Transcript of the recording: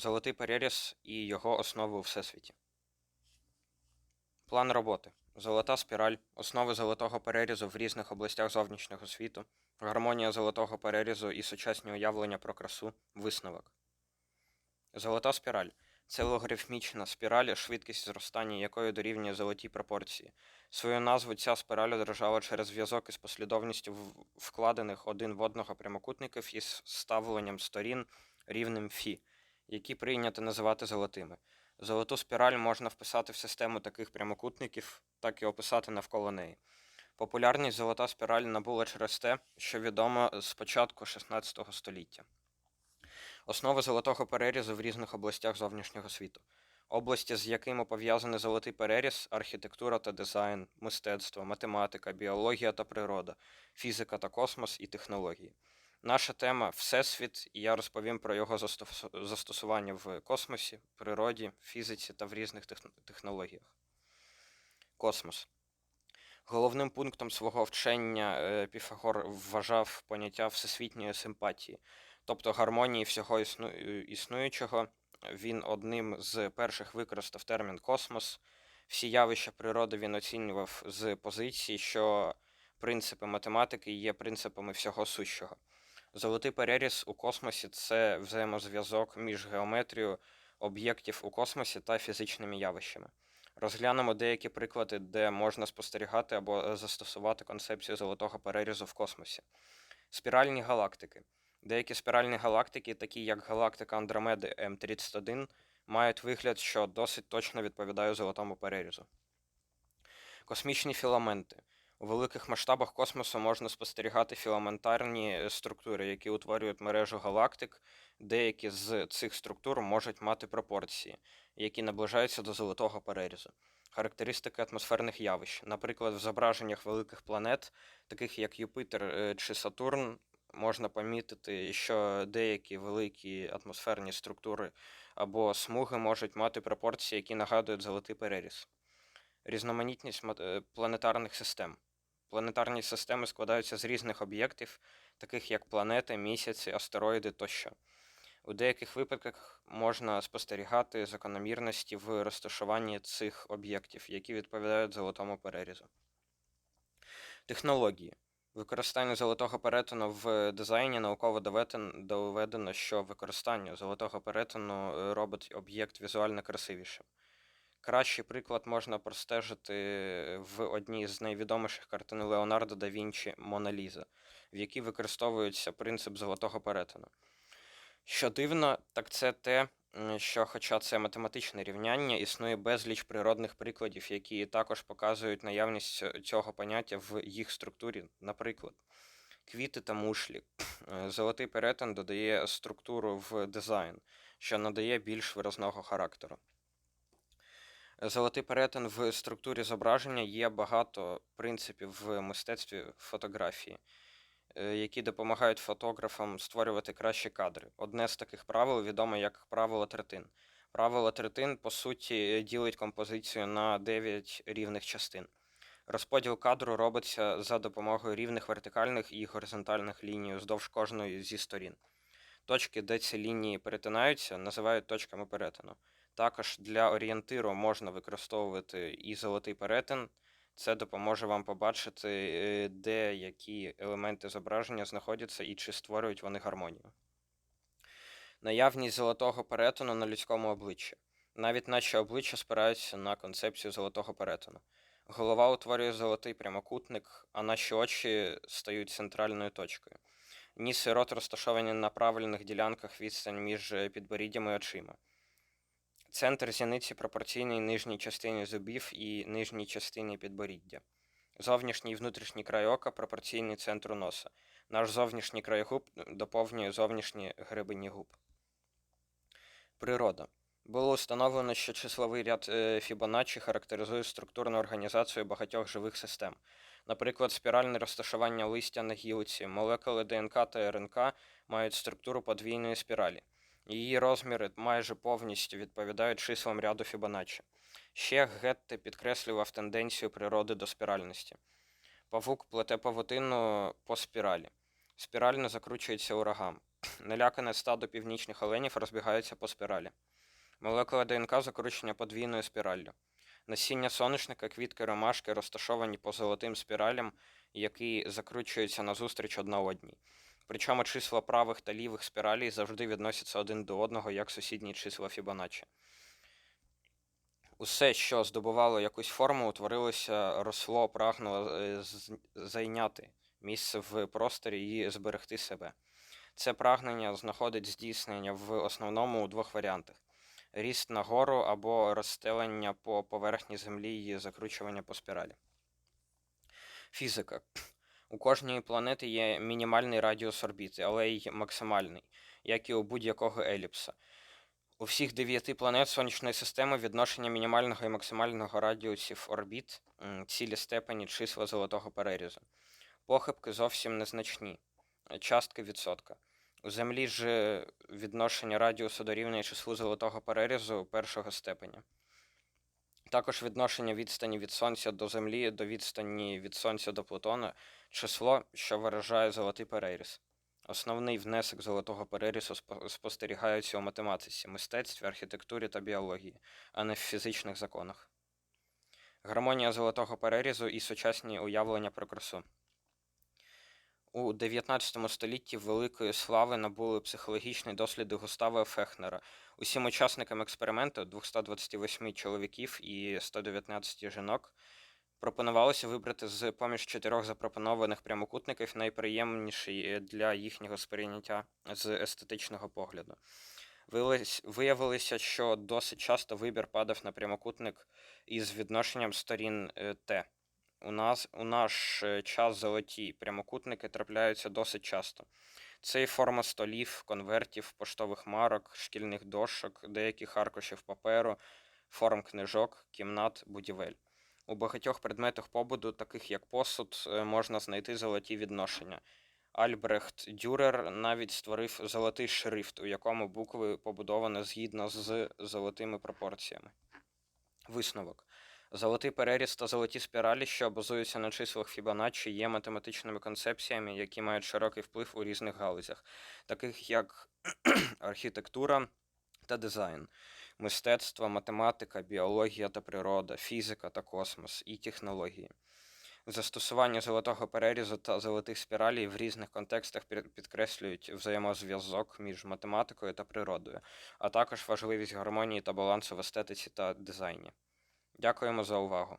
Золотий переріз і його основи у всесвіті. План роботи. Золота спіраль, основи золотого перерізу в різних областях зовнішнього світу, гармонія золотого перерізу і сучасні уявлення про красу, висновок. Золота спіраль це логарифмічна спіраль, швидкість зростання якої дорівнює золотій пропорції. Свою назву ця спіраль одержала через зв'язок із послідовністю вкладених один в одного прямокутників із ставленням сторін рівним фі, які прийнято називати золотими. Золоту спіраль можна вписати в систему таких прямокутників, так і описати навколо неї. Популярність золота спіраль набула через те, що відомо з початку 16 століття. Основи золотого перерізу в різних областях зовнішнього світу. Області, з якими пов'язаний золотий переріз, архітектура та дизайн, мистецтво, математика, біологія та природа, фізика та космос і технології. Наша тема Всесвіт, і я розповім про його застосування в космосі, природі, фізиці та в різних технологіях. Космос. Головним пунктом свого вчення е, Піфагор вважав поняття всесвітньої симпатії, тобто гармонії всього існу- існуючого. Він одним з перших використав термін космос. Всі явища природи він оцінював з позиції, що принципи математики є принципами всього сущого. Золотий переріз у космосі це взаємозв'язок між геометрією об'єктів у космосі та фізичними явищами. Розглянемо деякі приклади, де можна спостерігати або застосувати концепцію золотого перерізу в космосі. Спіральні галактики. Деякі спіральні галактики, такі як галактика Андромеди М31, мають вигляд, що досить точно відповідає золотому перерізу. Космічні філаменти. У великих масштабах космосу можна спостерігати філаментарні е, структури, які утворюють мережу галактик. Деякі з цих структур можуть мати пропорції, які наближаються до золотого перерізу. Характеристики атмосферних явищ. Наприклад, в зображеннях великих планет, таких як Юпитер е, чи Сатурн, можна помітити, що деякі великі атмосферні структури або смуги можуть мати пропорції, які нагадують золотий переріз. Різноманітність е, планетарних систем. Планетарні системи складаються з різних об'єктів, таких як планети, місяці, астероїди тощо. У деяких випадках можна спостерігати закономірності в розташуванні цих об'єктів, які відповідають золотому перерізу. Технології. Використання золотого перетину в дизайні науково доведено, що використання золотого перетину е, робить об'єкт візуально красивішим. Кращий приклад можна простежити в одній з найвідоміших картин Леонардо да Вінчі Мона Ліза, в якій використовується принцип золотого перетину. Що дивно, так це те, що, хоча це математичне рівняння, існує безліч природних прикладів, які також показують наявність цього поняття в їх структурі. Наприклад, квіти та мушлі. Е, Золотий перетин додає структуру в дизайн, що надає більш виразного характеру. Золотий перетин в структурі зображення є багато принципів в мистецтві фотографії, е, які допомагають фотографам створювати кращі кадри. Одне з таких правил відоме як правило третин. Правило третин, по суті, ділить композицію на 9 рівних частин. Розподіл кадру робиться за допомогою рівних вертикальних і горизонтальних ліній вздовж кожної зі сторін. Точки, де ці лінії перетинаються, називають точками перетину. Також для орієнтиру можна використовувати і золотий перетин. Це допоможе вам побачити, е, де які елементи зображення знаходяться і чи створюють вони гармонію. Наявність золотого перетину на людському обличчі. Навіть наші обличчя спираються на концепцію золотого перетину. Голова утворює золотий прямокутник, а наші очі стають центральною точкою. Ніс і рот розташовані на правильних ділянках відстань між е, підборіддям і очима. Центр зіниці пропорційний нижній частині зубів і нижній частині підборіддя. Зовнішній і внутрішній край ока пропорційний центру носа. Наш зовнішній край губ доповнює зовнішні гребені губ. Природа. Було встановлено, що числовий ряд е, Фібоначчі характеризує структурну організацію багатьох живих систем. Наприклад, спіральне розташування листя на гілці, молекули ДНК та РНК мають структуру подвійної спіралі. Її розміри майже повністю відповідають числам ряду Фібоначчі. Ще Гетте підкреслював тенденцію природи до спіральності. Павук плете павутину по спіралі. Спірально закручується ураган. Налякане стадо північних оленів розбігається по спіралі. Молекула ДНК закручення подвійною спіраллю. Насіння соняшника, квітки ромашки розташовані по золотим спіралям, які закручуються назустріч одна одній. Причому числа правих та лівих спіралей завжди відносяться один до одного, як сусідні числа Фібоначчі. Усе, що здобувало якусь форму, утворилося, росло, прагнуло е, зайняти місце в просторі і зберегти себе. Це прагнення знаходить здійснення в основному у двох варіантах: ріст нагору або розстелення по поверхні землі і закручування по спіралі. Фізика. У кожній планети є мінімальний радіус орбіти, але й максимальний, як і у будь-якого еліпса. У всіх дев'яти планет сонячної системи відношення мінімального і максимального радіусів орбіт, цілі степені числа золотого перерізу. Похибки зовсім незначні, частки відсотка. У Землі ж е, відношення радіусу дорівнює числу золотого перерізу першого степеня. Також відношення відстані від Сонця до Землі до відстані від Сонця до Плутона число, що виражає золотий переріз. Основний внесок золотого перерісу спостерігається у математиці, мистецтві, архітектурі та біології, а не в фізичних законах. Гармонія золотого перерізу і сучасні уявлення про красу. У 19 столітті великої слави набули психологічні досліди Густава Фехнера. Усім учасникам експерименту 228 чоловіків і 119 жінок пропонувалося вибрати з поміж чотирьох запропонованих прямокутників найприємніший для їхнього сприйняття з естетичного погляду. Виявилося, що досить часто вибір падав на прямокутник із відношенням сторін е, Т. У нас у наш е, час золоті прямокутники трапляються досить часто. Це і форма столів, конвертів, поштових марок, шкільних дошок, деяких аркушів паперу, форм книжок, кімнат, будівель. У багатьох предметах побуту, таких як посуд, е, можна знайти золоті відношення. Альбрехт Дюрер навіть створив золотий шрифт, у якому букви побудовані згідно з золотими пропорціями. Висновок. Золотий переріз та золоті спіралі, що базуються на числах Фібоначчі, є математичними концепціями, які мають широкий вплив у різних галузях, таких як архітектура та дизайн, мистецтво, математика, біологія та природа, фізика та космос і технології. Застосування золотого перерізу та золотих спіралей в різних контекстах підкреслюють взаємозв'язок між математикою та природою, а також важливість гармонії та балансу в естетиці та дизайні. Дякуємо за увагу.